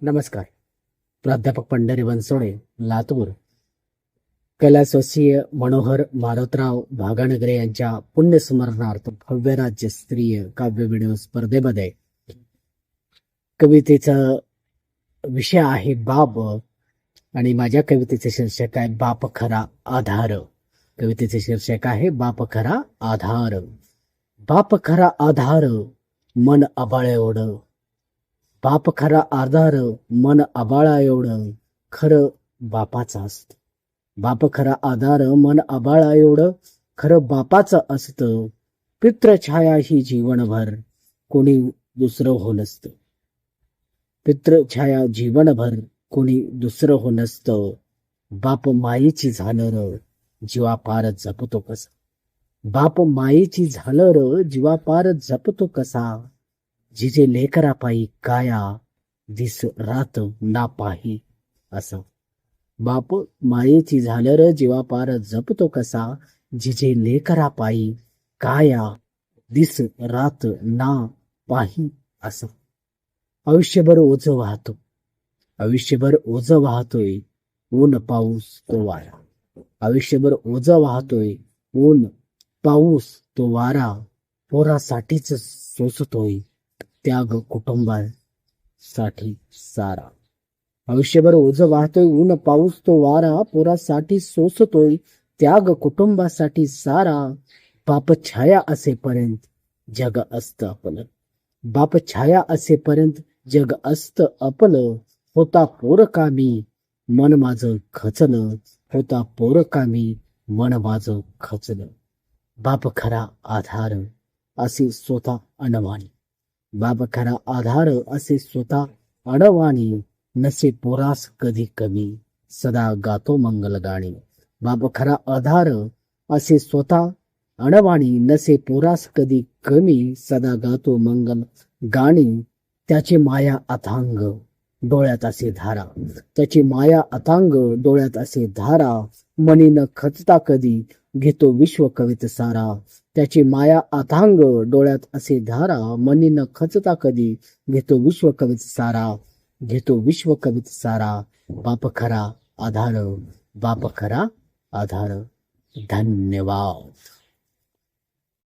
नमस्कार. प्राध्यापक पंढरी बनसोडे लातूर. स्वसीय मनोहर मारोतराव भागानगरे यांच्या पुण्यस्मरणार्थ भव्य राज्यस्तरीय काव्य व्हिडिओ स्पर्धेमध्ये. कवितेचा विषय आहे बाप आणि माझ्या कवितेचे शीर्षक आहे बाप खरा आधार. कवितेचे शीर्षक आहे बाप खरा आधार. बाप खरा आधार मन अबाळे ओढ. बाप खरा आधार मन आबाळा एवढं खरं बापाचं असतं. बाप खरा आधार मन आबाळा एवढं खरं बापाचं असतं. पित्रछाया ही जीवनभर कोणी दुसरं हो नसतं. पित्रछाया जीवनभर कोणी दुसरं हो नसतं. बाप मायेची जीवा जीवापार जपतो कसा? बाप मायेची जीवा जीवापार जपतो कसा? जिजे लेकरा पायी काया दिस रात ना पाही असं. बाप मायेची झालर जीवापार जपतो कसा जिजे लेकरा पायी काया दिस रात ना पाही असं. आयुष्यभर ओझ वाहतो. आयुष्यभर ओझ वाहतोय ऊन पाऊस तो वारा. आयुष्यभर ओझ वाहतोय ऊन पाऊस तो वारा पोरासाठीच सोसतोय. त्याग कुटुंबासाठी सारा. आयुष्यभर ओझ वाहतोय ऊन पाऊस तो वारा पोरासाठी सोसतोय त्याग कुटुंबासाठी सारा. बाप छाया असेपर्यंत जग असत आपलं. बाप छाया असेपर्यंत जग असत आपलं. होता पोरकामी मन माझं खचलं. होता पोरकामी मन माझं खचलं. बाप खरा आधार असे स्वतः अनवाणी बाप खरा आधार असे स्वतः अडवाणी नसे पोरास कधी कमी. सदा गातो मंगल गाणी. बाप खरा आधार असे स्वतः अडवाणी नसे पोरास कधी कमी. सदा गातो मंगल गाणी. त्याची माया अथांग. डोळ्यात असे धारा. त्याची माया अथांग डोळ्यात असे धारा. मनीन खचता कधी घेतो विश्व कवित सारा. त्याची माया अथांग डोळ्यात असे धारा. मनीन खचता कधी घेतो विश्व कवित सारा. घेतो विश्व कवित सारा. बाप खरा आधार. बाप खरा आधार. धन्यवाद.